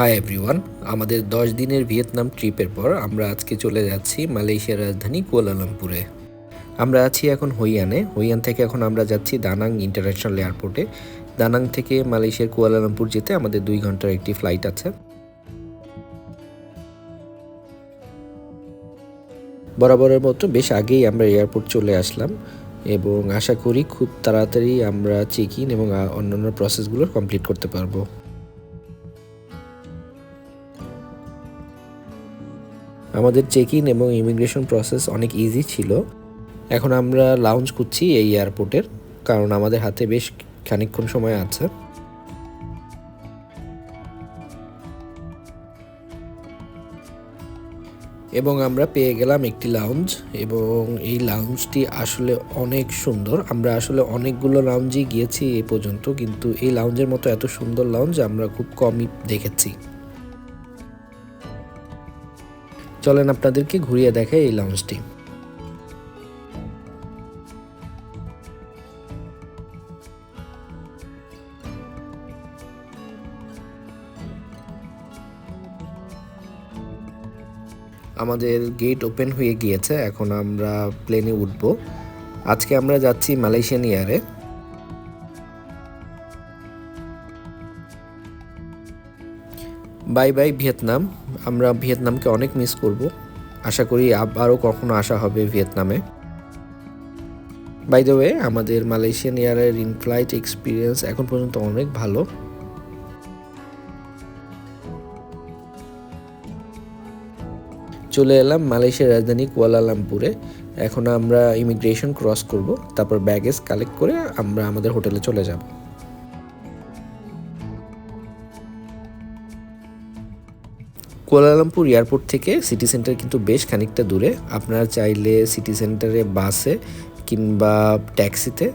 Hi everyone আমাদের দশ দিনের ভিয়েতনাম ট্রিপের পর আমরা আজকে চলে যাচ্ছি মালয়েশিয়ার রাজধানী কুয়ালালামপুরে। আমরা আছি এখন হইয়ানে। হইয়ান থেকে এখন আমরা যাচ্ছি দানাং ইন্টারন্যাশনাল এয়ারপোর্টে। দানাং থেকে মালয়েশিয়ার কুয়ালালামপুর যেতে আমাদের দুই ঘণ্টার একটি ফ্লাইট আছে। বরাবরের মতো বেশ আগেই আমরা এয়ারপোর্ট চলে আসলাম এবং আশা করি খুব তাড়াতাড়ি আমরা চেক ইন এবং অন্যান্য প্রসেসগুলো কমপ্লিট করতে পারব। আমাদের চেক ইন এবং ইমিগ্রেশন প্রসেস অনেক ইজি ছিল। এখন আমরা লাউঞ্জ করছি এই এয়ারপোর্টের কারণ আমাদের হাতে বেশ খানিকক্ষণ সময় আছে। এবং আমরা পেয়ে গেলাম একটি লাউঞ্জ এবং এই লাউঞ্জটি আসলে অনেক সুন্দর। আমরা আসলে অনেকগুলো লাউঞ্জই গিয়েছি এ পর্যন্ত, কিন্তু এই লাউঞ্জের মতো এত সুন্দর লাউঞ্জ আমরা খুব কমই দেখেছি। চলেন আপনাদেরকে ঘুরিয়ে দেখাই এই লাউঞ্জটি আমাদের গেট ওপেন হয়ে গিয়েছে, এখন আমরা প্লেনে উঠব। আজকে আমরা যাচ্ছি মালয়েশিয়ান এয়ারে বাই বাই ভিয়েতনাম। আমরা ভিয়েতনামকে অনেক মিস করব। আশা করি আবারও কখনো আসা হবে ভিয়েতনামে। বাই দ্য ওয়ে আমাদের মালয়েশিয়ান এয়ারের ইন ফ্লাইট এক্সপিরিয়েন্স এখন পর্যন্ত অনেক ভালো। চলে এলাম মালয়েশিয়ার রাজধানী কুয়ালালামপুরে। এখন আমরা ইমিগ্রেশন ক্রস করব। তারপর ব্যাগেজ কালেক্ট করে আমরা আমাদের হোটেলে চলে যাব। কুয়ালালামপুর এয়ারপোর্ট থেকে সিটি সেন্টার কিন্তু বেশ খানিকটা দূরে। আপনারা চাইলে সিটি সেন্টারে বাসে কিংবা ট্যাক্সিতে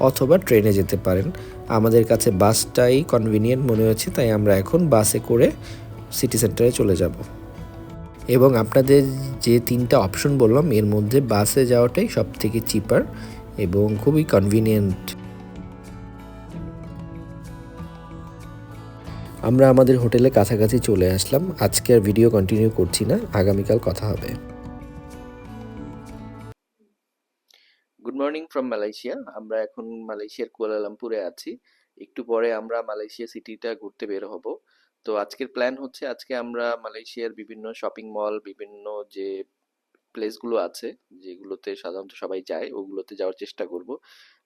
অথবা ট্রেনে যেতে পারেন। আমাদের কাছে বাসটাই কনভিনিয়েন্ট মনে হচ্ছে, তাই আমরা এখন বাসে করে সিটি সেন্টারে চলে যাব। এবং আপনাদের যে তিনটা অপশন বললাম, এর মধ্যে বাসে যাওয়াটাই সব থেকে চিপার এবং খুবই কনভিনিয়েন্ট আমরা আমাদের হোটেলে কাছাকাছি চলে আসলাম। আজকে আর ভিডিও কন্টিনিউ করছি না, আগামীকাল কথা হবে। গুড মর্নিং ফ্রম মালয়েশিয়া আমরা এখন মালয়েশিয়ার কুয়ালালামপুরে আছি। একটু পরে আমরা মালয়েশিয়া সিটিটা ঘুরতে বের হব। তো আজকের প্ল্যান হচ্ছে, আজকে আমরা মালয়েশিয়ার বিভিন্ন শপিং মল বিভিন্ন যে প্লেসগুলো আছে, যেগুলোতে সাধারণত সবাই যায়, ওগুলোতে যাওয়ার চেষ্টা করব।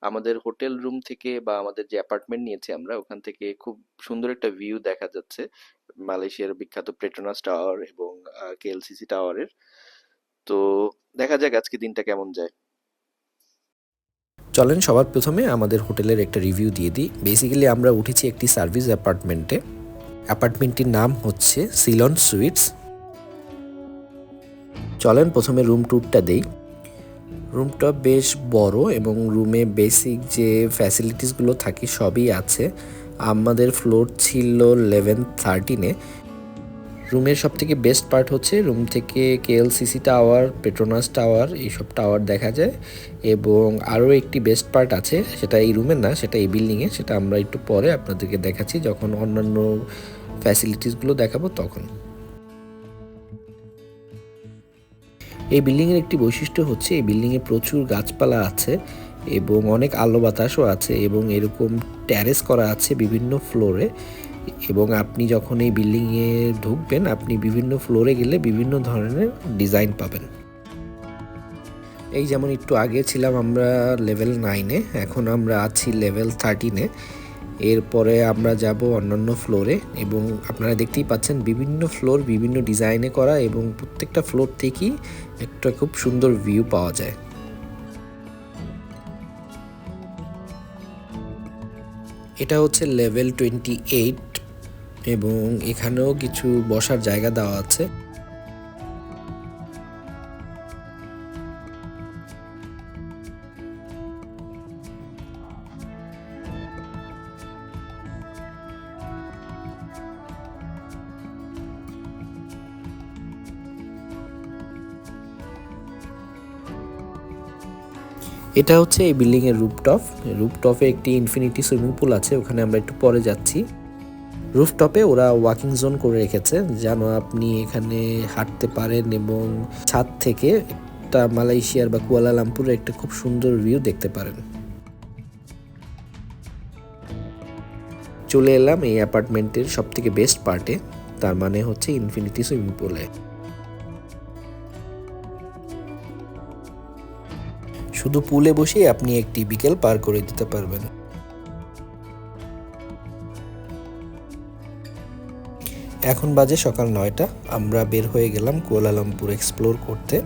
আমাদের হোটেল রুম থেকে বা আমাদের যে অ্যাপার্টমেন্ট নিয়েছি আমরা, ওখান থেকে খুব সুন্দর একটা ভিউ দেখা যাচ্ছে। মালয়েশিয়ার বিখ্যাত পেট্রোনাস টাওয়ার এবং কেএলসিসি টাওয়ারের তো দেখা যাক আজকে দিনটা কেমন যায়। চলেন সবার প্রথমে আমাদের হোটেলের একটা রিভিউ দিয়ে দিই। বেসিক্যালি আমরা উঠেছি একটি সার্ভিস অ্যাপার্টমেন্টে। অ্যাপার্টমেন্টটির নাম হচ্ছে সিলন সুইটস চলেন প্রথমে রুম ট্যুরটা দেই। রুমটা বেশ বড় এবং রুমে বেসিক যে ফ্যাসিলিটিসগুলো থাকে সবই আছে। আমাদের ফ্লোর ছিল লেভেন থার্টিনে রুমের সব থেকে বেস্ট পার্ট হচ্ছে রুম থেকে কেএলসিসি টাওয়ার পেট্রোনাস টাওয়ার এইসব টাওয়ার দেখা যায়। এবং আরও একটি বেস্ট পার্ট আছে, সেটা এই রুমের না, সেটা এই বিল্ডিংয়ে সেটা আমরা একটু পরে আপনাদেরকে দেখাচ্ছি, যখন অন্যান্য ফ্যাসিলিটিসগুলো দেখাবো তখন। এই বিল্ডিংয়ের একটি বৈশিষ্ট্য হচ্ছে এই বিল্ডিংয়ে প্রচুর গাছপালা আছে এবং অনেক আলো বাতাসও আছে এবং এরকম ট্যারেস করা আছে বিভিন্ন ফ্লোরে এবং আপনি যখন এই বিল্ডিংয়ে ঢুকবেন, আপনি বিভিন্ন ফ্লোরে গেলে বিভিন্ন ধরনের ডিজাইন পাবেন। এই যেমন একটু আগে ছিলাম আমরা লেভেল নাইনে এখন আমরা আছি লেভেল থার্টিনে এরপরে আমরা যাব অন্যান্য ফ্লোরে এবং আপনারা দেখতেই পাচ্ছেন বিভিন্ন ফ্লোর বিভিন্ন ডিজাইনে করা এবং প্রত্যেকটা ফ্লোর থেকেই একটা খুব সুন্দর ভিউ পাওয়া যায়। এটা হচ্ছে লেভেল টোয়েন্টি এইট এবং এখানেও কিছু বসার জায়গা দেওয়া আছে। এটা হচ্ছে এই বিল্ডিং বিল্ডিংয়ের রুপটপ রুপটপে একটি ইনফিনিটি সুইমিং পুল আছে, ওখানে আমরা একটু পরে যাচ্ছি। রুফটপে ওরা ওয়াকিং জোন করে রেখেছে, যেন আপনি এখানে হাঁটতে পারেন এবং ছাদ থেকে একটা মালয়েশিয়ার বা কুয়ালালামপুরের একটা খুব সুন্দর ভিউ দেখতে পারেন। চলে এলাম এই অ্যাপার্টমেন্টের সব থেকে বেস্ট পার্টে তার মানে হচ্ছে ইনফিনিটি সুইমিং পুলে শুধু পুলে বসেই আপনি একটি বিকেল পার করে দিতে পারবেন। এখন বাজে সকাল নয়টা, আমরা বের হয়ে গেলাম কুয়ালালামপুর এক্সপ্লোর করতে।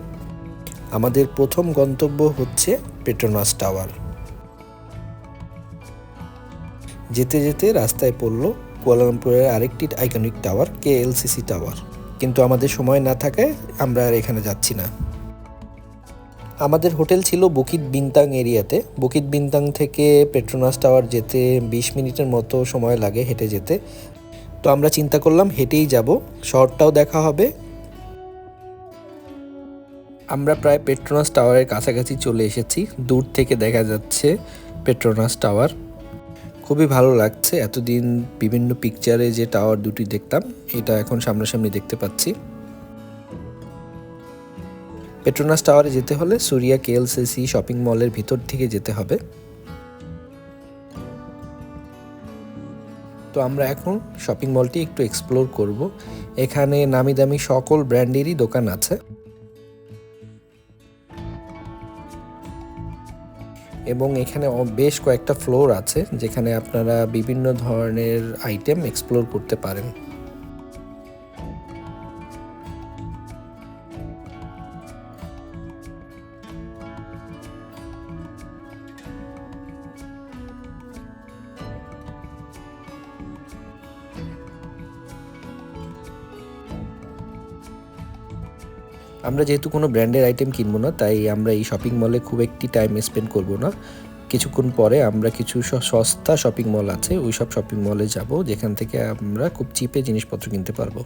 আমাদের প্রথম গন্তব্য হচ্ছে পেট্রোনাস টাওয়ার যেতে যেতে রাস্তায় পড়ল কুয়ালালামপুরের আরেকটি iconic tower K LCC tower কিন্তু আমাদের সময় না থাকায় আমরা আর এখানে যাচ্ছি না। আমাদের হোটেল ছিল বুকিত বিনতাং এরিয়াতে। বুকিত বিনতাং থেকে পেট্রোনাস টাওয়ার যেতে বিশ মিনিটের মতো সময় লাগে হেঁটে যেতে। তো আমরা চিন্তা করলাম হেঁটেই যাব, শহরটাও দেখা হবে। আমরা প্রায় পেট্রোনাস টাওয়ারের কাছাকাছি চলে এসেছি, দূর থেকে দেখা যাচ্ছে পেট্রোনাস টাওয়ার। খুবই ভালো লাগছে, এতদিন বিভিন্ন পিকচারে যে টাওয়ার দুটি দেখতাম, এটা এখন সামনাসামনি দেখতে পাচ্ছি। পেট্রোনাস টাওয়ারে যেতে হলে সুরিয়া কেএলসিসি শপিং মলের ভিতর থেকে যেতে হবে। তো আমরা এখন শপিং মলটি একটু এক্সপ্লোর করব। এখানে নামি দামি সকল ব্র্যান্ডেরই দোকান আছে। এবং এখানে বেশ কয়েকটা ফ্লোর আছে, যেখানে আপনারা বিভিন্ন ধরনের আইটেম এক্সপ্লোর করতে পারেন। আমরা যেহেতু কোনো ব্র্যান্ডের আইটেম কিনবো না, তাই আমরা এই শপিং মলে খুব একটি টাইম স্পেন্ড করব না। কিছুক্ষণ পরে আমরা কিছু সস্তা শপিং মল আছে ওই সব শপিং মলে যাব, যেখান থেকে আমরা খুব চিপে জিনিসপত্র কিনতে পারব।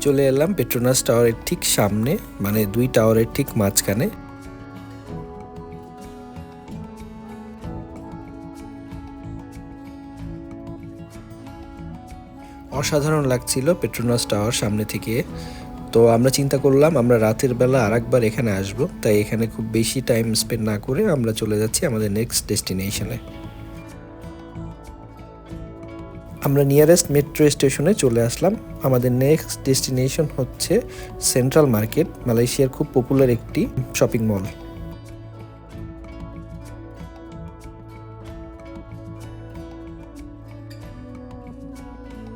চলে এলাম পেট্রোনাস টাওয়ারের ঠিক সামনে মানে দুই টাওয়ারের ঠিক মাঝখানে। অসাধারণ লাগছিল পেট্রোনাস টাওয়ার সামনে থেকে। তো আমরা চিন্তা করলাম, আমরা রাতের বেলা আর একবার এখানে আসব। তাই এখানে খুব বেশি টাইম স্পেন্ড না করে আমরা চলে যাচ্ছি আমাদের নেক্সট ডেস্টিনেশনে আমরা নিয়ারেস্ট মেট্রো স্টেশনে চলে আসলাম। আমাদের নেক্সট ডেস্টিনেশন হচ্ছে সেন্ট্রাল মার্কেট মালয়েশিয়ার খুব পপুলার একটি শপিং মল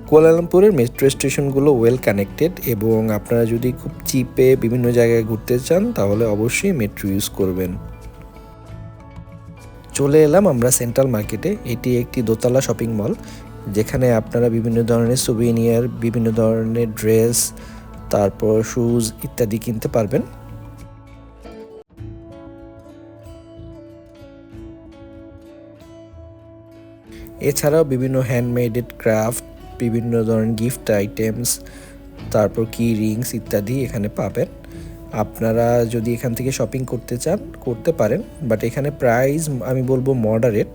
কুয়ালালামপুরের মেট্রো স্টেশনগুলো ওয়েল কানেক্টেড এবং আপনারা যদি খুব চিপে বিভিন্ন জায়গায় ঘুরতে চান, তাহলে অবশ্যই মেট্রো ইউজ করবেন। চলে এলাম আমরা সেন্ট্রাল মার্কেটে এটি একটি দোতলা শপিং মল যেখানে আপনারা বিভিন্ন ধরনের সুবিনিয়ার বিভিন্ন ধরনের ড্রেস তারপর শুজ ইত্যাদি কিনতে পারবেন। এছাড়াও বিভিন্ন হ্যান্ডমেডেড ক্রাফট বিভিন্ন ধরনের গিফট আইটেমস তারপর কি রিংস ইত্যাদি এখানে পাবেন। আপনারা যদি এখান থেকে শপিং করতে চান, করতে পারেন বাট এখানে প্রাইস আমি বলব মডারেট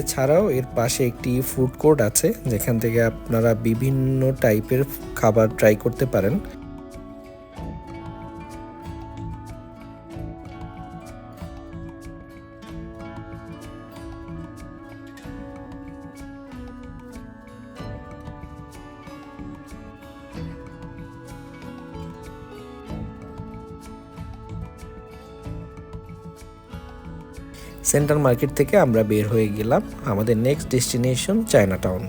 এছাড়াও এর পাশে একটি ফুড কোর্ট আছে, যেখান থেকে আপনারা বিভিন্ন টাইপের খাবার ট্রাই করতে পারেন। সেন্ট্রাল মার্কেট থেকে আমরা বের হয়ে গেলাম আমাদের next destination China town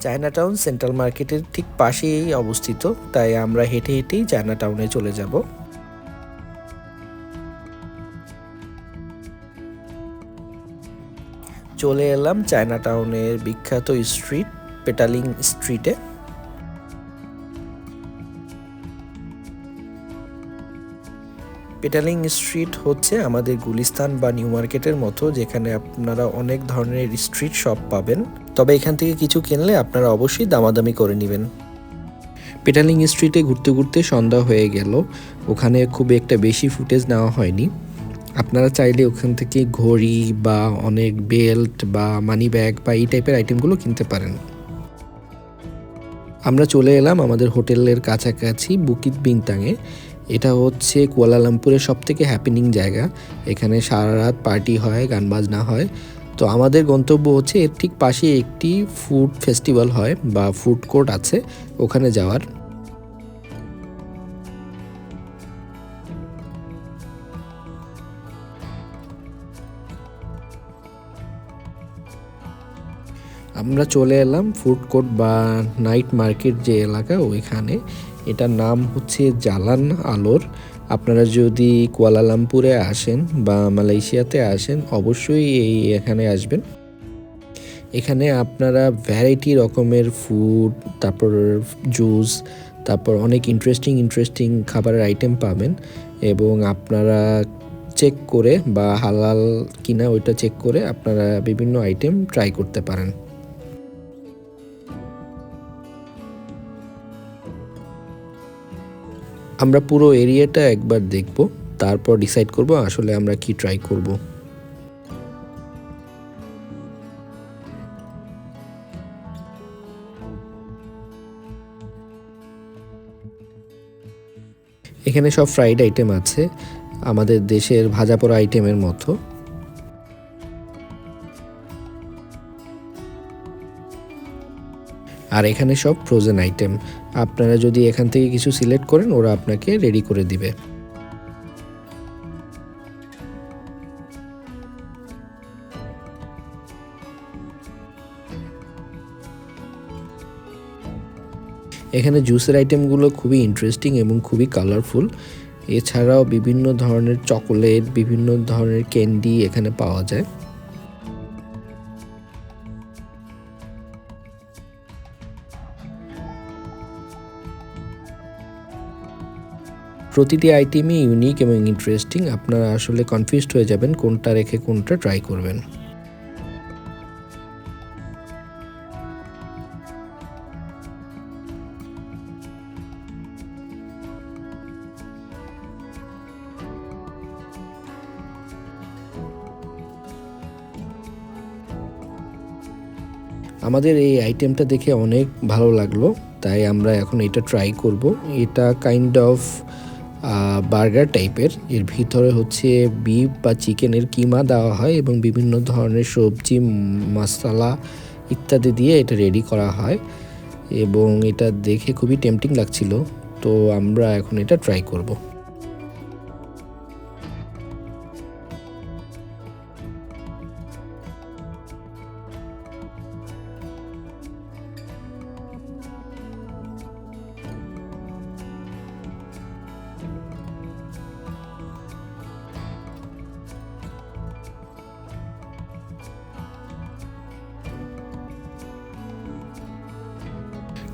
China town central মার্কেটের ঠিক পাশেই অবস্থিত, তাই আমরা হেঁটে হেঁটেই চায়না টাউনে চলে যাব। চলে এলাম চায়না টাউনের বিখ্যাত স্ট্রিট পেটালিং স্ট্রিটে পেটালিং স্ট্রিট হচ্ছে আমাদের গুলিস্তান বা নিউ মার্কেটের মতো যেখানে আপনারা অনেক ধরনের স্ট্রিট শপ পাবেন। তবে এখান থেকে কিছু কিনলে আপনারা অবশ্যই দামাদামি করে নেবেন। পেটালিং স্ট্রিটে ঘুরতে ঘুরতে সন্ধ্যা হয়ে গেল। ওখানে খুব একটা বেশি ফুটেজ নেওয়া হয়নি। আপনারা চাইলে ওখান থেকে ঘড়ি বা অনেক বেল্ট বা মানি ব্যাগ বা এই টাইপের আইটেমগুলো কিনতে পারেন। আমরা চলে এলাম আমাদের হোটেলের কাছাকাছি বুকিত বিনতাঙে এটা হচ্ছে কুয়ালালামপুরের সব থেকে হ্যাপিনিং জায়গা। এখানে সারা রাত পার্টি হয়, গান বাজনা হয়। তো আমাদের গন্তব্য হচ্ছে এর ঠিক পাশে একটি ফুড ফেস্টিভ্যাল হয় বা ফুড কোর্ট আছে ওখানে যাওয়ার। আমরা চলে এলাম ফুড কোর্ট বা নাইট মার্কেট যে এলাকা, ওইখানে। এটার নাম হচ্ছে জালান আলোর। আপনারা যদি কুয়ালালামপুরে আসেন বা মালয়েশিয়াতে আসেন, অবশ্যই এই এখানে আসবেন। এখানে আপনারা ভ্যারাইটি রকমের ফুড তারপর জুস তারপর অনেক ইন্টারেস্টিং ইন্টারেস্টিং খাবারের আইটেম পাবেন এবং আপনারা চেক করে বা হালাল কিনা ওইটা চেক করে আপনারা বিভিন্ন আইটেম ট্রাই করতে পারেন। আমরা পুরো এরিয়াটা একবার দেখব, তারপর ডিসাইড করব আসলে আমরা কি ট্রাই করব। এখানে সব ফ্রাইড আইটেম আছে, আমাদের দেশের ভাজা পোড়া আইটেমের মতো। আর এখানে সব ফ্রোজেন আইটেম আপনারা যদি এখান থেকে কিছু সিলেক্ট করেন, ওরা আপনাকে রেডি করে দিবে। এখানে জুসের আইটেমগুলো খুবই ইন্টারেস্টিং এবং খুবই কালারফুল এছাড়াও বিভিন্ন ধরনের চকোলেট বিভিন্ন ধরনের ক্যান্ডি এখানে পাওয়া যায়। প্রতিটি আইটেমই ইউনিক এবং ইন্টারেস্টিং আপনারা আসলে কনফিউজড হয়ে যাবেন কোনটা রেখে কোনটা ট্রাই করবেন। আমাদের এই আইটেমটা দেখে অনেক ভালো লাগল, তাই আমরা এখন এটা ট্রাই করব। এটা কাইন্ড অফ বার্গার টাইপের। এর ভিতরে হচ্ছে বিফ বা চিকেনের কিমা দেওয়া হয় এবং বিভিন্ন ধরনের সবজি, মশলা ইত্যাদি দিয়ে এটা রেডি করা হয় এবং এটা দেখে খুবই টেম্পটিং লাগছিল। তো আমরা এখন এটা ট্রাই করব।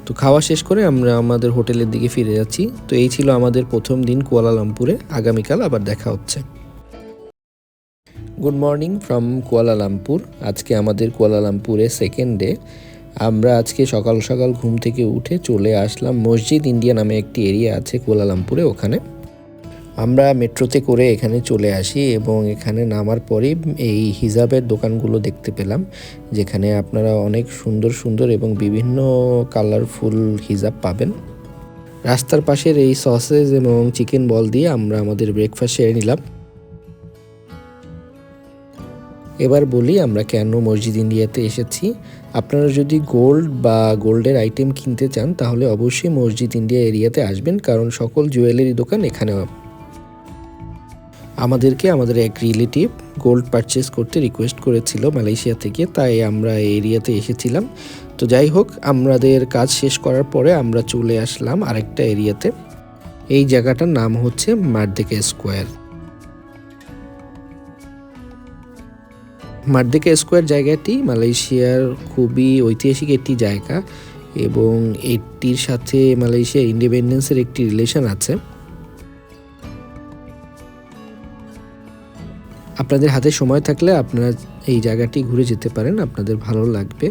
তো খাওয়া শেষ করে আমরা আমাদের হোটেলের দিকে ফিরে যাচ্ছি। তো এই ছিল আমাদের প্রথম দিন কুয়ালালামপুরে। আগামীকাল আবার দেখা হচ্ছে। Good morning from Kuala Lumpur. আজকে আমাদের কুয়ালালামপুরে সেকেন্ড ডে আমরা আজকে সকাল সকাল ঘুম থেকে উঠে চলে আসলাম। মসজিদ ইন্ডিয়া নামে একটি এরিয়া আছে কুয়ালালামপুরে, ওখানে। আমরা মেট্রোতে করে এখানে চলে আসি এবং এখানে নামার পরেই এই হিজাবের দোকানগুলো দেখতে পেলাম, যেখানে আপনারা অনেক সুন্দর সুন্দর এবং বিভিন্ন কালারফুল হিজাব পাবেন। রাস্তার পাশের এই সসেজ এবং চিকেন বল দিয়ে আমরা আমাদের ব্রেকফাস্ট সেরে নিলাম। এবার বলি আমরা কেন মসজিদ ইন্ডিয়াতে এসেছি। আপনারা যদি গোল্ড বা গোল্ডের আইটেম কিনতে চান, তাহলে অবশ্যই মসজিদ ইন্ডিয়া এরিয়াতে আসবেন, কারণ সকল জুয়েলারি দোকান এখানে আমাদেরকে আমাদের এক রিলেটিভ গোল্ড পারচেস করতে রিকোয়েস্ট করেছিল মালয়েশিয়া থেকে, তাই আমরা এই এরিয়াতে এসেছিলাম। তো যাই হোক, আমাদের কাজ শেষ করার পরে আমরা চলে আসলাম আরেকটা এরিয়াতে। এই জায়গাটার নাম হচ্ছে মার্দেকে স্কোয়ার। মার্দেকে স্কোয়ার জায়গাটি মালয়েশিয়ার খুবই ঐতিহাসিক একটি জায়গা এবং এটির সাথে মালয়েশিয়ার ইন্ডিপেন্ডেন্সের একটি রিলেশন আছে। আপনাদের হাতে সময় থাকলে আপনারা এই জায়গাটি ঘুরে যেতে পারেন, আপনাদের ভালো লাগবে।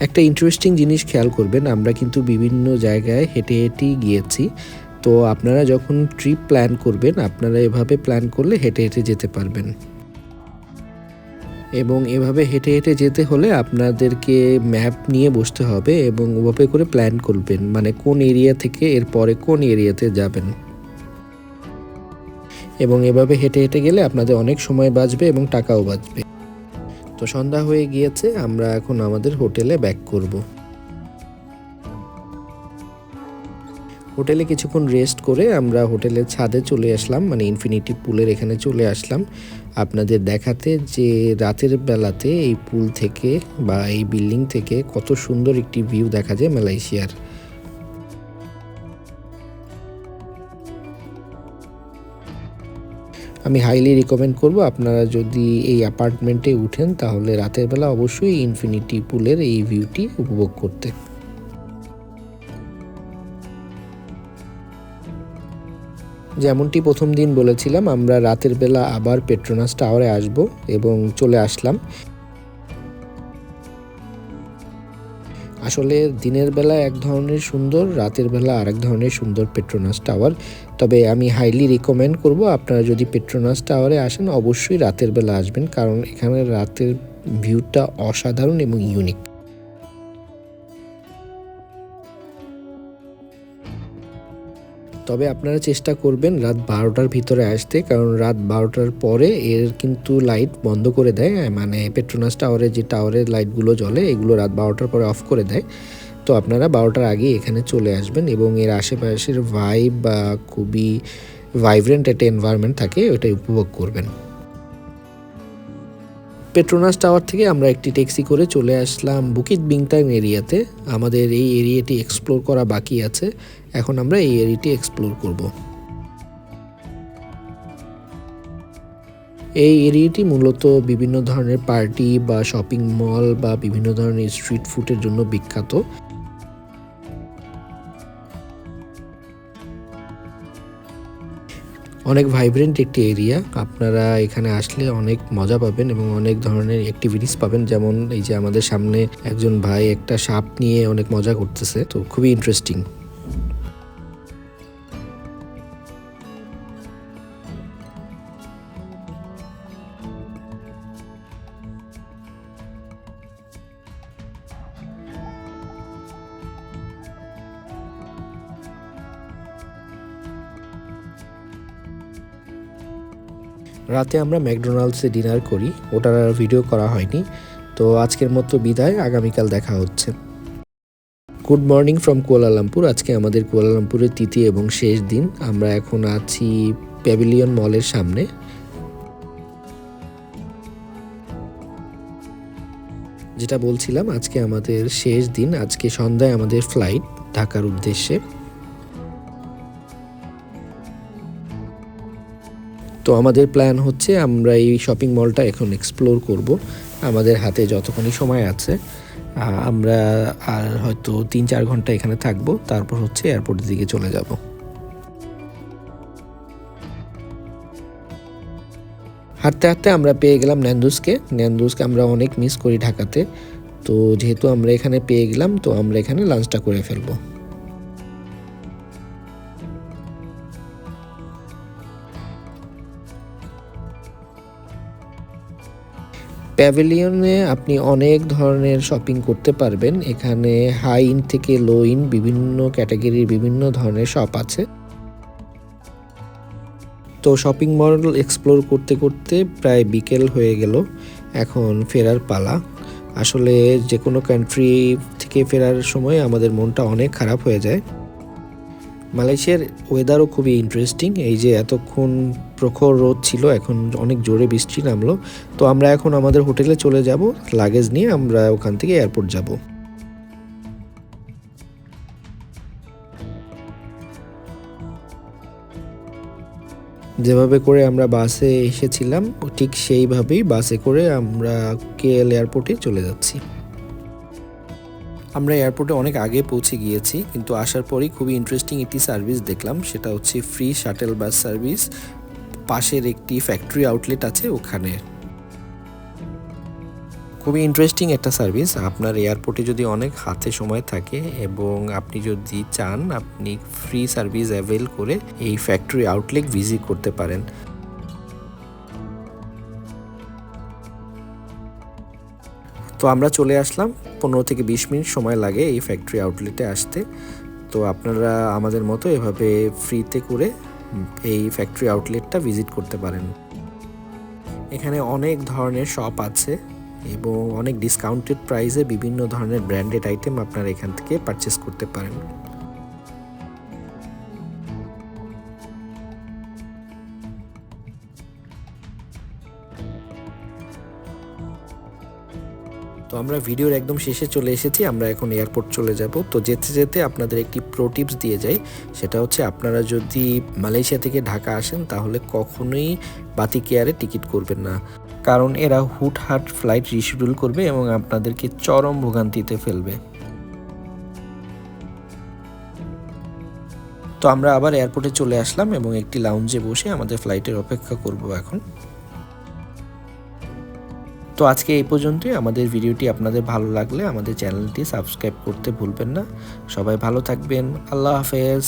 একটা ইন্টারেস্টিং জিনিস খেয়াল করবেন, আমরা কিন্তু বিভিন্ন জায়গায় হেঁটে হেঁটেই গিয়েছি। তো আপনারা যখন ট্রিপ প্ল্যান করবেন, আপনারা এভাবে প্ল্যান করলে হেঁটে হেঁটে যেতে পারবেন। এবং এভাবে হেঁটে হেঁটে যেতে হলে আপনাদেরকে ম্যাপ নিয়ে বসতে হবে এবং ওভাবে করে প্ল্যান করবেন মানে কোন এরিয়া থেকে এরপরে কোন এরিয়াতে যাবেন। এবং এভাবে হেঁটে হেঁটে গেলে আপনাদের অনেক সময় বাঁচবে এবং টাকাও বাঁচবে। তো সন্ধ্যা হয়ে গিয়েছে, আমরা এখন আমাদের হোটেলে ব্যাক করব। হোটেলে কিছুক্ষণ রেস্ট করে আমরা হোটেলের ছাদে চলে আসলাম মানে ইনফিনিটি পুলের এখানে চলে আসলাম। আপনাদের দেখাতে যে রাতের বেলাতে এই পুল থেকে বা এই বিল্ডিং থেকে কত সুন্দর একটি ভিউ দেখা যায় মালয়েশিয়ার। আমি হাইলি রিকমেন্ড করব আপনারা যদি এই অ্যাপার্টমেন্টে উঠেন তাহলে রাতের বেলা অবশ্যই ইনফিনিটি পুলের এই ভিউটি উপভোগ করতে। যেমনটি প্রথম দিন বলেছিলাম, আমরা রাতের বেলা আবার পেট্রোনাস টাওয়ারে আসব এবং চলে আসলাম। আসলে দিনের বেলা এক ধরনের সুন্দর, রাতের বেলা আরেক ধরনের সুন্দর পেট্রোনাস টাওয়ার তবে আমি হাইলি রিকমেন্ড করব, আপনারা যদি পেট্রোনাস টাওয়ারে আসেন, অবশ্যই রাতের বেলা আসবেন, কারণ এখানে রাতের ভিউটা অসাধারণ এবং ইউনিক তবে আপনারা চেষ্টা করবেন রাত বারোটার ভিতরে আসতে, কারণ রাত বারোটার পরে এর কিন্তু লাইট বন্ধ করে দেয়। মানে পেট্রোনাস টাওয়ারে যে টাওয়ারের লাইটগুলো জ্বলে, এগুলো রাত বারোটার পরে অফ করে দেয়। তো আপনারা বারোটার আগে এখানে চলে আসবেন এবং এর আশেপাশের ভাইব বা খুবই ভাইব্রেন্ট একটা এনভায়রনমেন্ট থাকে ওটাই উপভোগ করবেন। পেট্রোনাস টাওয়ার থেকে আমরা একটি ট্যাক্সি করে চলে আসলাম বুকিত বিংতাং এরিয়াতে। আমাদের এই এরিয়াটি এক্সপ্লোর করা বাকি আছে। এখন আমরা এই এরিয়াটি এক্সপ্লোর করব। এই এরিয়াটি মূলত বিভিন্ন ধরনের পার্টি বা শপিং মল বা বিভিন্ন ধরনের স্ট্রিট ফুডের জন্য বিখ্যাত। অনেক ভাইব্রেন্ট একটি এরিয়া আপনারা এখানে আসলে অনেক মজা পাবেন এবং অনেক ধরনের অ্যাক্টিভিটিস পাবেন। যেমন এই যে আমাদের সামনে একজন ভাই একটা সাপ নিয়ে অনেক মজা করতেছে। তো খুবই ইন্টারেস্টিং রাতে আমরা ম্যাকডোনাল্ডসে ডিনার করি, ওটার আর ভিডিও করা হয়নি। তো আজকের মতো বিদায়, আগামীকাল দেখা হচ্ছে। Good morning from Kuala Lumpur. আজকে আমাদের কুয়ালালামপুরের তৃতীয় এবং শেষ দিন। আমরা এখন আছি প্যাভিলিয়ন মলের সামনে। যেটা বলছিলাম, আজকে আমাদের শেষ দিন, আজকে সন্ধ্যায় আমাদের ফ্লাইট ঢাকার উদ্দেশ্যে। তো আমাদের প্ল্যান হচ্ছে আমরা এই শপিং মলটা এখন এক্সপ্লোর করব। আমাদের হাতে যতক্ষণই সময় আছে আমরা আর হয়তো তিন চার ঘণ্টা এখানে থাকব, তারপর হচ্ছে এয়ারপোর্টের দিকে চলে যাব। হাঁটতে হাঁটতে আমরা পেয়ে গেলাম ন্যান্দুসকে ন্যান্দুসকে আমরা অনেক মিস করি ঢাকাতে। তো যেহেতু আমরা এখানে পেয়ে গেলাম, তো আমরা এখানে লাঞ্চটা করে ফেলব। প্যাভিলিয়নে আপনি অনেক ধরনের শপিং করতে পারবেন। এখানে হাই ইন থেকে লো ইন বিভিন্ন ক্যাটাগরির বিভিন্ন ধরনের শপ আছে। তো শপিং মল এক্সপ্লোর করতে করতে প্রায় বিকেল হয়ে গেল। এখন ফেরার পালা। আসলে যে কোনো কান্ট্রি থেকে ফেরার সময় আমাদের মনটা অনেক খারাপ হয়ে যায়। মালয়েশিয়ার ওয়েদারও খুবই ইন্টারেস্টিং এই যে এতক্ষণ প্রখর রোদ ছিল, এখন অনেক জোরে বৃষ্টি নামলো। তো আমরা এখন আমাদের হোটেলে চলে যাব লাগেজ নিয়ে আমরা ওখান থেকে এয়ারপোর্ট যাব। যেভাবে করে আমরা বাসে এসেছিলাম, ঠিক সেইভাবেই বাসে করে আমরা কেএল এয়ারপোর্টে চলে যাচ্ছি। আমরা এয়ারপোর্টে অনেক আগে পৌঁছে গিয়েছি, কিন্তু আসার পরেই খুবই ইন্টারেস্টিং একটি সার্ভিস দেখলাম, সেটা হচ্ছে ফ্রি শাটেল বাস সার্ভিস পাশের একটি ফ্যাক্টরি আউটলেট আছে ওখানে। খুবই ইন্টারেস্টিং একটা সার্ভিস আপনার এয়ারপোর্টে যদি অনেক হাতে সময় থাকে এবং আপনি যদি চান, আপনি ফ্রি সার্ভিস অ্যাভেল করে এই ফ্যাক্টরি আউটলেট ভিজিট করতে পারেন। তো আমরা চলে আসলাম। পনেরো থেকে বিশ মিনিট সময় লাগে এই ফ্যাক্টরি আউটলেটে আসতে। তো আপনারা আমাদের মতো এভাবে ফ্রিতে করে এই ফ্যাক্টরি আউটলেটটা ভিজিট করতে পারেন। এখানে অনেক ধরনের শপ আছে এবং অনেক ডিসকাউন্টেড প্রাইসে বিভিন্ন ধরনের ব্র্যান্ডেড আইটেম আপনারা এখান থেকে পারচেস করতে পারেন। তো আমরা ভিডিওর একদম শেষে চলে এসেছি, আমরা এখন এয়ারপোর্ট চলে যাব। তো যেতে যেতে আপনাদের একটি প্রো টিপস দিয়ে যাই, সেটা হচ্ছে আপনারা যদি মালয়েশিয়া থেকে ঢাকা আসেন, তাহলে কখনোই বাতি কেয়ারে টিকিট করবেন না। কারণ এরা হুটহাট ফ্লাইট রিশিডিউল করবে এবং আপনাদেরকে চরম ভোগান্তিতে ফেলবে। তো আমরা আবার এয়ারপোর্টে চলে আসলাম এবং একটি লাউঞ্জে বসে আমাদের ফ্লাইটের অপেক্ষা করব এখন। তো আজকে এই পর্যন্তই। আমাদের ভিডিওটি আপনাদের ভালো লাগলে আমাদের চ্যানেলটি সাবস্ক্রাইব করতে ভুলবেন না। সবাই ভালো থাকবেন। আল্লাহ হাফেজ।